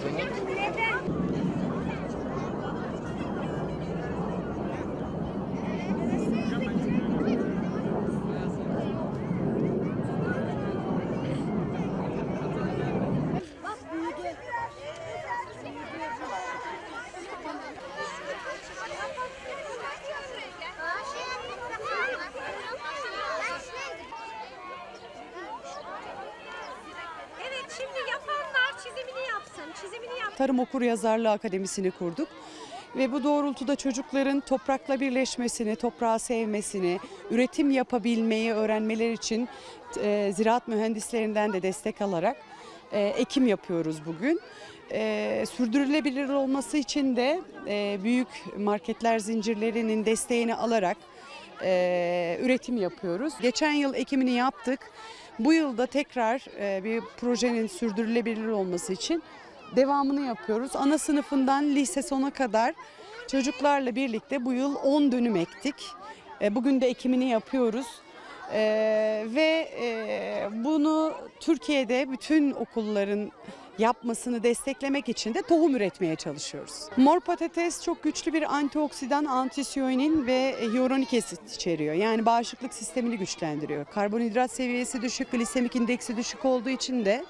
Thank you. Tarım Okur Yazarlığı Akademisi'ni kurduk. Ve bu doğrultuda çocukların toprakla birleşmesini, toprağı sevmesini, üretim yapabilmeyi öğrenmeleri için e, ziraat mühendislerinden de destek alarak e, ekim yapıyoruz bugün. E, sürdürülebilir olması için de e, büyük marketler zincirlerinin desteğini alarak e, üretim yapıyoruz. Geçen yıl ekimini yaptık. Bu yılda tekrar e, bir projenin sürdürülebilir olması için devamını yapıyoruz. Ana sınıfından lise sona kadar çocuklarla birlikte bu yıl 10 dönüm ektik. E, bugün de ekimini yapıyoruz. E, ve e, bunu Türkiye'de bütün okulların yapmasını desteklemek için de tohum üretmeye çalışıyoruz. Mor patates çok güçlü bir antioksidan, antisiyonin ve hyaluronik asit içeriyor. Yani bağışıklık sistemini güçlendiriyor. Karbonhidrat seviyesi düşük, glisemik indeksi düşük olduğu için de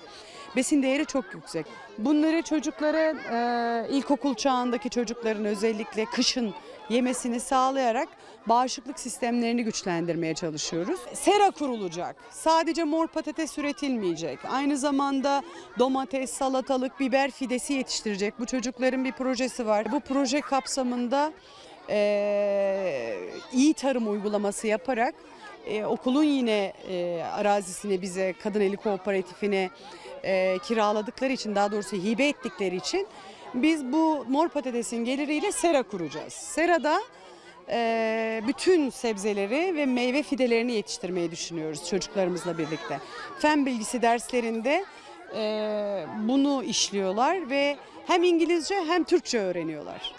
besin değeri çok yüksek. Bunları çocuklara e, ilkokul çağındaki çocukların özellikle kışın yemesini sağlayarak bağışıklık sistemlerini güçlendirmeye çalışıyoruz. Sera kurulacak. Sadece mor patates üretilmeyecek. Aynı zamanda domates, salatalık, biber fidesi yetiştirecek. Bu çocukların bir projesi var. Bu proje kapsamında e, iyi tarım uygulaması yaparak e, okulun yine e, arazisini bize Kadın Eli Kooperatifine e, kiraladıkları için daha doğrusu hibe ettikleri için biz bu mor patatesin geliriyle sera kuracağız. Serada e, bütün sebzeleri ve meyve fidelerini yetiştirmeyi düşünüyoruz çocuklarımızla birlikte. Fen bilgisi derslerinde e, bunu işliyorlar ve hem İngilizce hem Türkçe öğreniyorlar.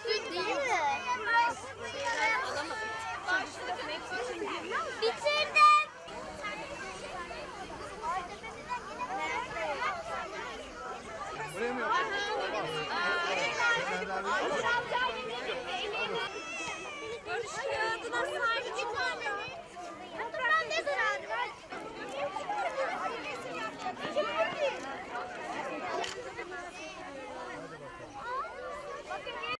Olha o